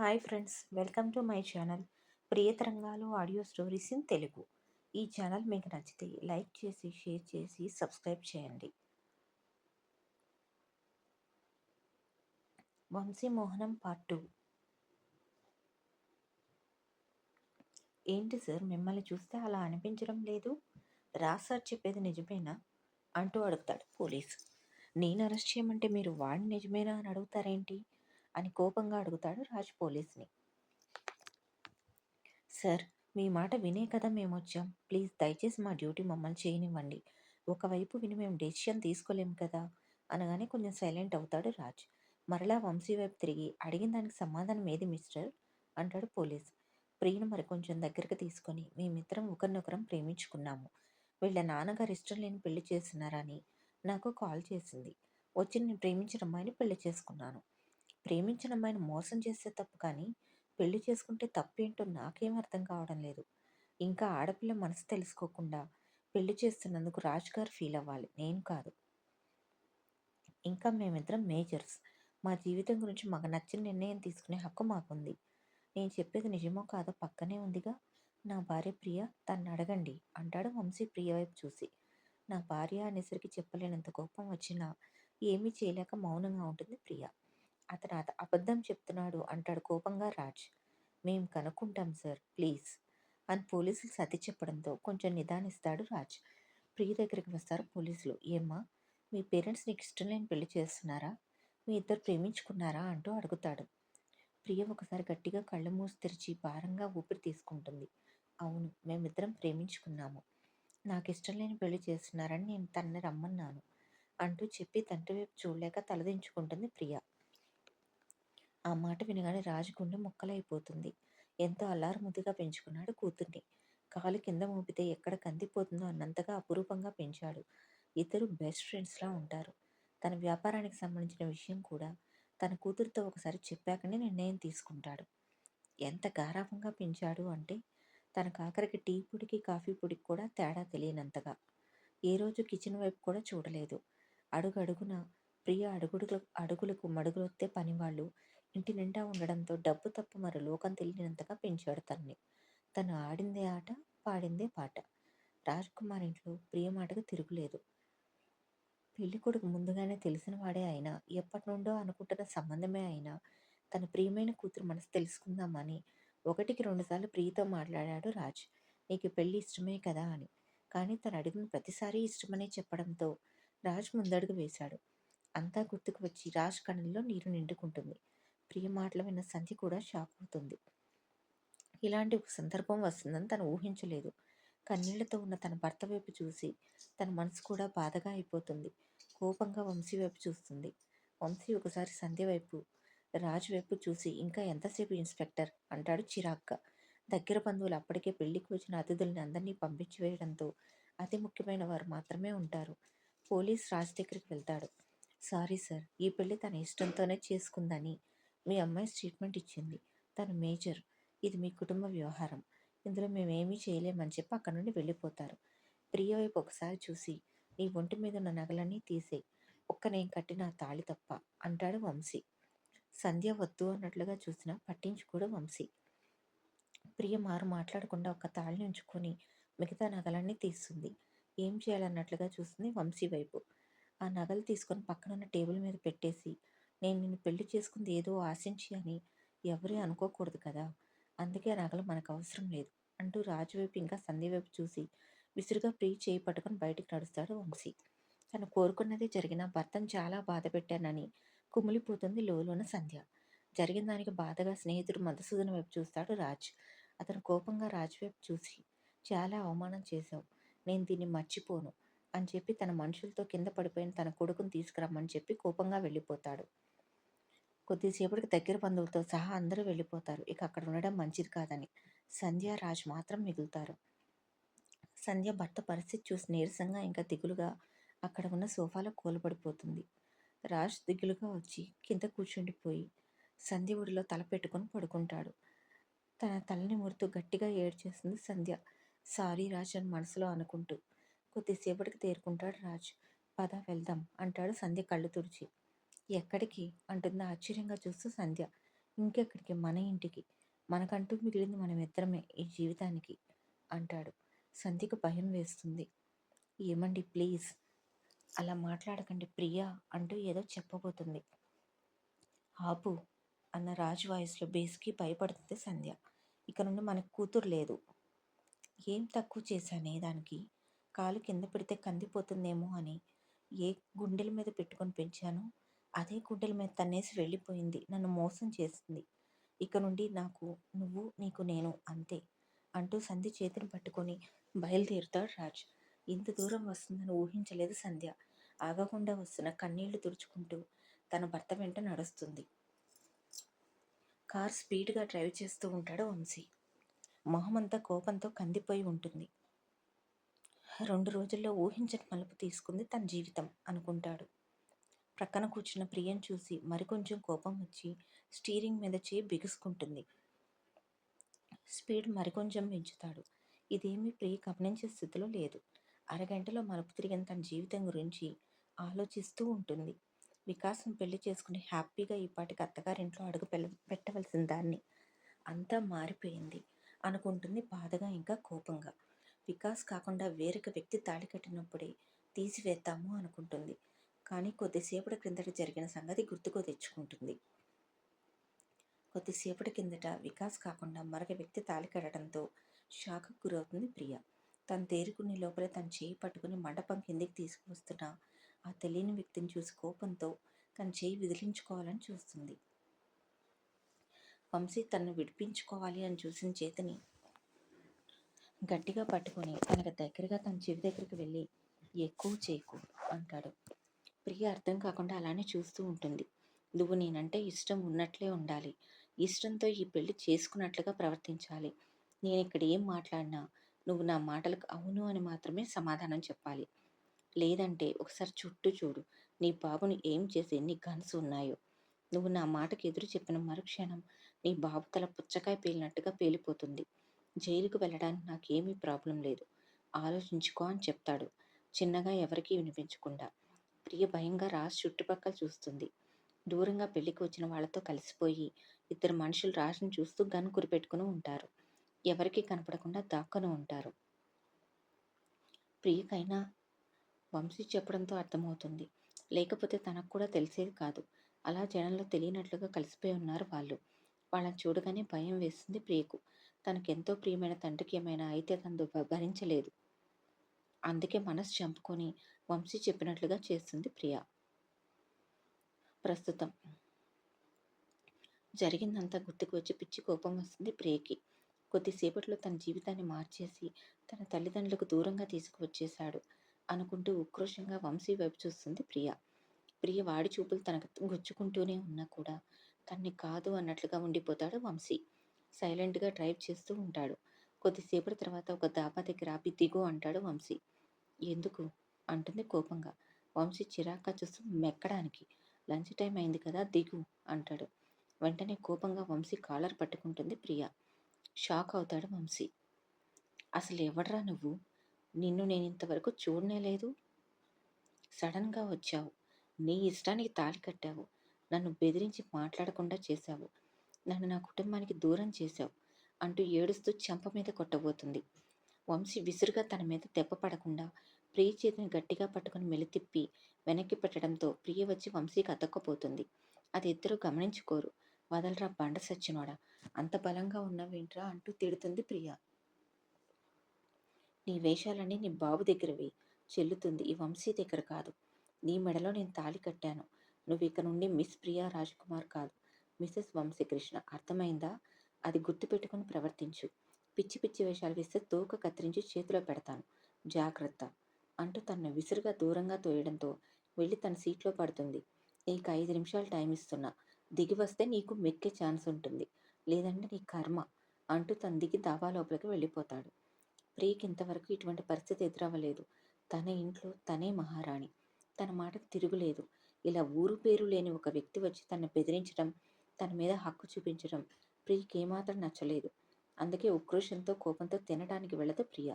Hi friends welcome to my channel Priyatarangalu audio stories in Telugu. ఈ channel మీకు నచ్చితే like చేసి share చేసి సబ్స్క్రైబ్ చేయండి. Vamsi Mohanam part two. ఏంటి సార్ మిమ్మల్ని చూస్తే అలా అనిపించడం లేదు? రా సార్ చెప్పేది నిజమేనా? అంటూ అడుగుతాడు పోలీసు. నేను అరెస్ట్ చేయమంటే మీరు వాడిని నిజమేనా అని అడుగుతారేంటి? అని కోపంగా అడుగుతాడు రాజ్ పోలీస్ని. సార్ మీ మాట వినే కదా మేము వచ్చాం ప్లీజ్ దయచేసి మా డ్యూటీ మమ్మల్ని చేయనివ్వండి. ఒకవైపు విని మేము డెసిషన్ తీసుకోలేము కదా అనగానే కొంచెం సైలెంట్ అవుతాడు రాజ్. మరలా వంశీ వైపు తిరిగి అడిగిన దానికి సమాధానం ఏది మిస్టర్? అంటాడు పోలీస్. ప్రియను మరి కొంచెం దగ్గరికి తీసుకొని మేమిద్దరం ఒకరినొకరం ప్రేమించుకున్నాము. వీళ్ళ నాన్నగారు ఇష్టం లేని పెళ్ళి చేస్తున్నారని నాకు కాల్ చేసింది. వచ్చి నేను ప్రేమించిన అమ్మాయిని పెళ్ళి చేసుకున్నాను. ప్రేమించిన అమ్మాయిని మోసం చేస్తే తప్పు కానీ పెళ్ళి చేసుకుంటే తప్పేంటో నాకేం అర్థం కావడం లేదు. ఇంకా ఆడపిల్ల మనసు తెలుసుకోకుండా పెళ్ళి చేస్తున్నందుకు రాజ్ గారు ఫీల్ అవ్వాలి. నేను కాదు. ఇంకా మేమిద్దరం మేజర్స్. మా జీవితం గురించి మాకు నచ్చిన నిర్ణయం తీసుకునే హక్కు మాకుంది. నేను చెప్పేది నిజమో కాదో పక్కనే ఉందిగా. నా భార్య ప్రియ తన్ను అడగండి అంటాడు వంశీ ప్రియ వైపు చూసి. నా భార్య అనేసరికి చెప్పలేనంత కోపం వచ్చినా ఏమీ చేయలేక మౌనంగా ఉంటుంది ప్రియ. అతను అత అబద్ధం చెప్తున్నాడు అంటాడు కోపంగా రాజ్. మేం కనుక్కుంటాం సార్ ప్లీజ్ అని పోలీసులు సతి చెప్పడంతో కొంచెం నిదానిస్తాడు రాజ్. ప్రియ దగ్గరికి వస్తారు పోలీసులు. ఏమ్మా మీ పేరెంట్స్ నీకు ఇష్టం లేని పెళ్ళి చేస్తున్నారా? మీ ఇద్దరు ప్రేమించుకున్నారా అంటూ అడుగుతాడు. ప్రియ ఒకసారి గట్టిగా కళ్ళు మూసి తెరిచి భారంగా ఊపిరి తీసుకుంటుంది. అవును మేమిద్దరం ప్రేమించుకున్నాము. నాకు ఇష్టం లేని పెళ్ళి చేస్తున్నారని నేను తనని రమ్మన్నాను అంటూ చెప్పి తండ్రి వైపు చూడలేక తలదించుకుంటుంది ప్రియ. ఆ మాట వినగానే రాజు గుండె ముక్కలైపోతుంది. ఎంతో ముద్దుగా పెంచుకున్నాడు కూతుర్ని. కాలు కింద మోపితే ఎక్కడ కందిపోతుందో అన్నంతగా అపురూపంగా పెంచాడు. ఇద్దరు బెస్ట్ ఫ్రెండ్స్లా ఉంటారు. తన వ్యాపారానికి సంబంధించిన విషయం కూడా తన కూతురుతో ఒకసారి చెప్పాకనే నిర్ణయం తీసుకుంటాడు. ఎంత గారాభంగా పెంచాడు అంటే తన కాకరికి టీ పొడికి కాఫీ పొడికి కూడా తేడా తెలియనంతగా. ఏ రోజు కిచెన్ వైపు కూడా చూడలేదు. అడుగడుగున ప్రియ అడుగుడుకు అడుగులకు మడుగులొత్తే పనివాళ్ళు ఇంటి నిండా ఉండడంతో డబ్బు తప్ప మరో లోకం తెలియనంతగా పెంచాడు తన్ని. తను ఆడిందే ఆట పాడిందే పాట. రాజ్కుమార్ ఇంట్లో ప్రియ మాటకు తిరుగులేదు. పెళ్ళి కొడుకు ముందుగానే తెలిసిన వాడే అయినా ఎప్పటి నుండో అనుకుంటున్న సంబంధమే అయినా తన ప్రియమైన కూతురు మనసు తెలుసుకుందామని ఒకటికి రెండుసార్లు ప్రియతో మాట్లాడాడు రాజ్. నీకు పెళ్ళి ఇష్టమే కదా అని. కానీ తను అడిగిన ప్రతిసారి ఇష్టమనే చెప్పడంతో రాజ్ ముందడుగు వేశాడు. అంతా గుర్తుకు వచ్చి రాజ్ కళ్ళల్లో నీరు నిండుకుంటుంది. ప్రియ మాటలు విన్న సంధ్య కూడా షాక్ అవుతుంది. ఇలాంటి ఒక సందర్భం వస్తుందని తను ఊహించలేదు. కన్నీళ్ళతో ఉన్న తన భర్త వైపు చూసి తన మనసు కూడా బాధగా అయిపోతుంది. కోపంగా వంశీ వైపు చూస్తుంది. వంశీ ఒకసారి సంధ్య వైపు రాజు వైపు చూసి ఇంకా ఎంతసేపు ఇన్స్పెక్టర్? అంటాడు చిరాగ్గా. దగ్గర బంధువులు అప్పటికే పెళ్ళికి వచ్చిన అతిథుల్ని అందరినీ పంపించి వేయడంతో అతి ముఖ్యమైన వారు మాత్రమే ఉంటారు. పోలీస్ రాజ్ దగ్గరికి వెళ్తాడు. సారీ సార్ ఈ పెళ్ళి తన ఇష్టంతోనే చేసుకుందని మీ అమ్మాయి స్టేట్మెంట్ ఇచ్చింది. తను మేజర్. ఇది మీ కుటుంబ వ్యవహారం. ఇందులో మేమేమీ చేయలేమని చెప్పి అక్కడ నుండి వెళ్ళిపోతారు. ప్రియ వైపు ఒకసారి చూసి నీ ఒంటి మీద ఉన్న నగలన్నీ తీసేయి ఒక్క నేను కట్టిన తాళి తప్ప అంటాడు వంశీ. సంధ్య వద్దు అన్నట్లుగా చూసినా పట్టించుకోడు వంశీ. ప్రియ మారు మాట్లాడకుండా ఒక తాళిని ఉంచుకొని మిగతా నగలన్నీ తీస్తుంది. ఏం చేయాలన్నట్లుగా చూస్తుంది వంశీ వైపు. ఆ నగలు తీసుకొని పక్కనున్న టేబుల్ మీద పెట్టేసి నేను నిన్ను పెళ్ళి చేసుకుంది ఏదో ఆశించి అని ఎవరే అనుకోకూడదు కదా అందుకే నగలు మనకు అవసరం లేదు అంటూ రాజు వైపు ఇంకా సంధి వైపు చూసి విసురుగా ప్రియ చేయి పట్టుకుని బయటికి నడుస్తాడు వంశీ. తను కోరుకున్నదే జరిగిన భర్తను చాలా బాధ పెట్టానని కుమిలిపోతుంది లోలోన సంధ్య. జరిగిన దానికి బాధగా స్నేహితుడు మధుసూదన వైపు చూస్తాడు రాజ్. అతను కోపంగా రాజు వైపు చూసి చాలా అవమానం చేశావు. నేను దీన్ని మర్చిపోను. అని చెప్పి తన మనుషులతో కింద పడిపోయిన తన కొడుకుని తీసుకురమ్మని చెప్పి కోపంగా వెళ్ళిపోతాడు. కొద్దిసేపటికి దగ్గర బంధువులతో సహా అందరూ వెళ్ళిపోతారు. ఇక అక్కడ ఉండడం మంచిది కాదని సంధ్య రాజ్ మాత్రం మిగులుతారు. సంధ్య భర్త పరిస్థితి చూసి నీరసంగా ఇంకా దిగులుగా అక్కడ ఉన్న సోఫాలో కూలబడిపోతుంది. రాజ్ దిగులుగా వచ్చి కింద కూర్చుండిపోయి సంధ్య ఒడిలో తల పెట్టుకొని పడుకుంటాడు. తన తలని మురుతూ గట్టిగా ఏడ్చేస్తుంది సంధ్య. సారీ రాజ్ అని మనసులో అనుకుంటూ కొద్దిసేపటికి తేరుకుంటాడు రాజ్. పద వెళ్దాం అంటాడు సంధ్య కళ్ళు తుడిచి. ఎక్కడికి? అంటుంది ఆశ్చర్యంగా చూస్తూ సంధ్య. ఇంకెక్కడికి? మన ఇంటికి. మనకంటూ మిగిలింది మనమిద్దరమే ఈ జీవితానికి అంటాడు. సంధ్యకు భయం వేస్తుంది. ఏమండి ప్లీజ్? అలా మాట్లాడకండి ప్రియా అంటూ ఏదో చెప్పబోతుంది. ఆపు అన్న రాజు వాయిస్లో బేస్కి భయపడుతుంది సంధ్య. ఇక నుండి మనకు కూతురు లేదు. ఏం తక్కువ చేశానే దానికి? కాలు కింద పెడితే కందిపోతుందేమో అని ఏ గుండెల మీద పెట్టుకొని పెంచానో అదే గుండెల మీద తన్నేసి వెళ్ళిపోయింది. నన్ను మోసం చేసింది. ఇక నుండి నాకు నువ్వు నీకు నేను అంతే అంటూ సంధ్య చేతిని పట్టుకొని బయలుదేరుతాడు రాజ్. ఇంత దూరం వస్తుందని ఊహించలేదు సంధ్య. ఆగకుండా వస్తున్న కన్నీళ్ళు తుడుచుకుంటూ తన భర్త వెంట నడుస్తుంది. కార్ స్పీడ్గా డ్రైవ్ చేస్తూ ఉంటాడు వంశీ. మొహమంతా కోపంతో కందిపోయి ఉంటుంది. రెండు రోజుల్లో ఊహించని మలుపు తీసుకుంది తన జీవితం అనుకుంటాడు. ప్రక్కన కూర్చున్న ప్రియం చూసి మరికొంచెం కోపం వచ్చి స్టీరింగ్ మీద చేయి బిగుసుకుంటుంది. స్పీడ్ మరికొంచెం పెంచుతాడు. ఇదేమీ ప్రియ గమనించే స్థితిలో లేదు. అరగంటలో మలుపు తిరిగిన తన జీవితం గురించి ఆలోచిస్తూ ఉంటుంది. వికాసం పెళ్ళి చేసుకుని హ్యాపీగా ఈ పాటికి అత్తగారింట్లో అడుగు పెట్టవలసిన దాన్ని అంతా మారిపోయింది అనుకుంటుంది బాధగా ఇంకా కోపంగా. వికాస్ కాకుండా వేరొక వ్యక్తి తాళి కట్టినప్పుడే తీసివేద్దాము అనుకుంటుంది. కానీ కొద్దిసేపటి క్రిందట జరిగిన సంగతి గుర్తుకు తెచ్చుకుంటుంది. కొద్దిసేపటి కిందట వికాస్ కాకుండా మరొక వ్యక్తి తాళి కట్టడంతో షాక్కు గురవుతుంది ప్రియ. తను తేరుకునే లోపల తన చేయి పట్టుకుని మండపం కిందికి తీసుకువస్తున్న ఆ తెలియని వ్యక్తిని చూసి కోపంతో తన చేయి విదిలించుకోవాలని చూస్తుంది. వంశీ తనను విడిపించుకోవాలి అని చూసిన చేతిని గట్టిగా పట్టుకొని తనకు దగ్గరగా తన చెవి దగ్గరికి వెళ్ళి ఎక్కువ చేయకు అంటాడు. ప్రియ అర్థం కాకుండా అలానే చూస్తూ ఉంటుంది. నువ్వు నేనంటే ఇష్టం ఉన్నట్లే ఉండాలి. ఇష్టంతో ఈ పెళ్ళి చేసుకున్నట్లుగా ప్రవర్తించాలి. నేను ఇక్కడ ఏం మాట్లాడినా నువ్వు నా మాటలకు అవును అని మాత్రమే సమాధానం చెప్పాలి. లేదంటే ఒకసారి చుట్టూ చూడు నీ బాబుని ఏం చేసి ఎన్ని గన్స్ ఉన్నాయో. నువ్వు నా మాటకు ఎదురు చెప్పిన మరుక్షణం నీ బాబు తల పుచ్చకాయ పేలినట్టుగా పేలిపోతుంది. జైలుకు వెళ్ళడానికి నాకేమీ ప్రాబ్లం లేదు. ఆలోచించుకో అని చెప్తాడు. చిన్నగా ఎవరికీ వినిపించకుండా. ప్రియ భయంగా రాజ్ చుట్టుపక్కల చూస్తుంది. దూరంగా పెళ్ళికి వచ్చిన వాళ్ళతో కలిసిపోయి ఇద్దరు మనుషులు రాజుని చూస్తూ గన్ కురిపెట్టుకుని ఉంటారు. ఎవరికీ కనపడకుండా దాక్కుని ఉంటారు. ప్రియకైనా వంశీ చెప్పడంతో అర్థమవుతుంది. లేకపోతే తనకు కూడా తెలిసేది కాదు. అలా జనంలో తెలియనట్లుగా కలిసిపోయి ఉన్నారు వాళ్ళు. వాళ్ళని చూడగానే భయం వేస్తుంది ప్రియకు. తనకెంతో ప్రియమైన తండ్రికి ఏమైనా అయితే తను భరించలేదు. అందుకే మనసు చంపుకొని వంశీ చెప్పినట్లుగా చేస్తుంది ప్రియ. ప్రస్తుతం జరిగిందంతా గుర్తుకు వచ్చి పిచ్చి కోపం వస్తుంది ప్రియకి. కొద్దిసేపట్లో తన జీవితాన్ని మార్చేసి తన తల్లిదండ్రులకు దూరంగా తీసుకువచ్చేశాడు అనుకుంటూ ఉక్రోషంగా వంశీ వైపు చూస్తుంది ప్రియ. ప్రియ వాడి చూపులు తనకు గుచ్చుకుంటూనే ఉన్నా కూడా తన్ని కాదు అన్నట్లుగా ఉండిపోతాడు వంశీ. సైలెంట్గా డ్రైవ్ చేస్తూ ఉంటాడు. కొద్దిసేపటి తర్వాత ఒక దాబా దగ్గర ఆపి దిగు అంటాడు వంశీ. ఎందుకు? అంటుంది కోపంగా. వంశీ చిరాకా చూస్తూ మెక్కడానికి. లంచ్ టైం అయింది కదా దిగు అంటాడు. వెంటనే కోపంగా వంశీ కాలర్ పట్టుకుంటుంది ప్రియ. షాక్ అవుతాడు వంశీ. అసలు ఎవడరా నువ్వు? నిన్ను నేను ఇంతవరకు చూడనే లేదు. సడన్గా వచ్చావు. నీ ఇష్టానికి తాళి కట్టావు. నన్ను బెదిరించి మాట్లాడకుండా చేశావు. నన్ను నా కుటుంబానికి దూరం చేశావు అంటూ ఏడుస్తూ చెంప మీద కొట్టబోతుంది. వంశీ విసురుగా తన మీద దెబ్బ పడకుండా ప్రియ చేతిని గట్టిగా పట్టుకుని మెలితిప్పి వెనక్కి పెట్టడంతో ప్రియ వచ్చి వంశీకి అతక్కపోతుంది. అది ఇద్దరు గమనించుకోరు. వదలరా బండ సచ్చినోడా? అంత బలంగా ఉన్నవేంట్రా? అంటూ తిడుతుంది ప్రియ. నీ వేషాలన్నీ నీ బాబు దగ్గరవి చెల్లుతుంది. ఈ వంశీ దగ్గర కాదు. నీ మెడలో నేను తాళి కట్టాను. నువ్వు ఇక నుండి మిస్ ప్రియా రాజ్కుమార్ కాదు. మిస్సెస్ వంశీకృష్ణ అర్థమైందా? అది గుర్తుపెట్టుకుని ప్రవర్తించు. పిచ్చి పిచ్చి వేషాలు వేస్తే తోక కత్తిరించి చేతిలో పెడతాను. జాగ్రత్త! అంటూ తనను విసురుగా దూరంగా తోయడంతో వెళ్ళి తన సీట్లో పడుతుంది. నీకు ఐదు నిమిషాలు టైం ఇస్తున్నా. దిగి వస్తే నీకు మెక్కే ఛాన్స్ ఉంటుంది. లేదంటే నీ కర్మ! అంటూ తన దిగి దాబా లోపలికి వెళ్ళిపోతాడు. ప్రియకి ఇంతవరకు ఇటువంటి పరిస్థితి ఎదురవ్వలేదు. తన ఇంట్లో తనే మహారాణి. తన మాటకు తిరుగులేదు. ఇలా ఊరు పేరు లేని ఒక వ్యక్తి వచ్చి తనను బెదిరించడం తన మీద హక్కు చూపించడం ప్రియకి ఏమాత్రం నచ్చలేదు. అందుకే ఉక్రోషంతో కోపంతో తినడానికి వెళ్ళదు ప్రియ.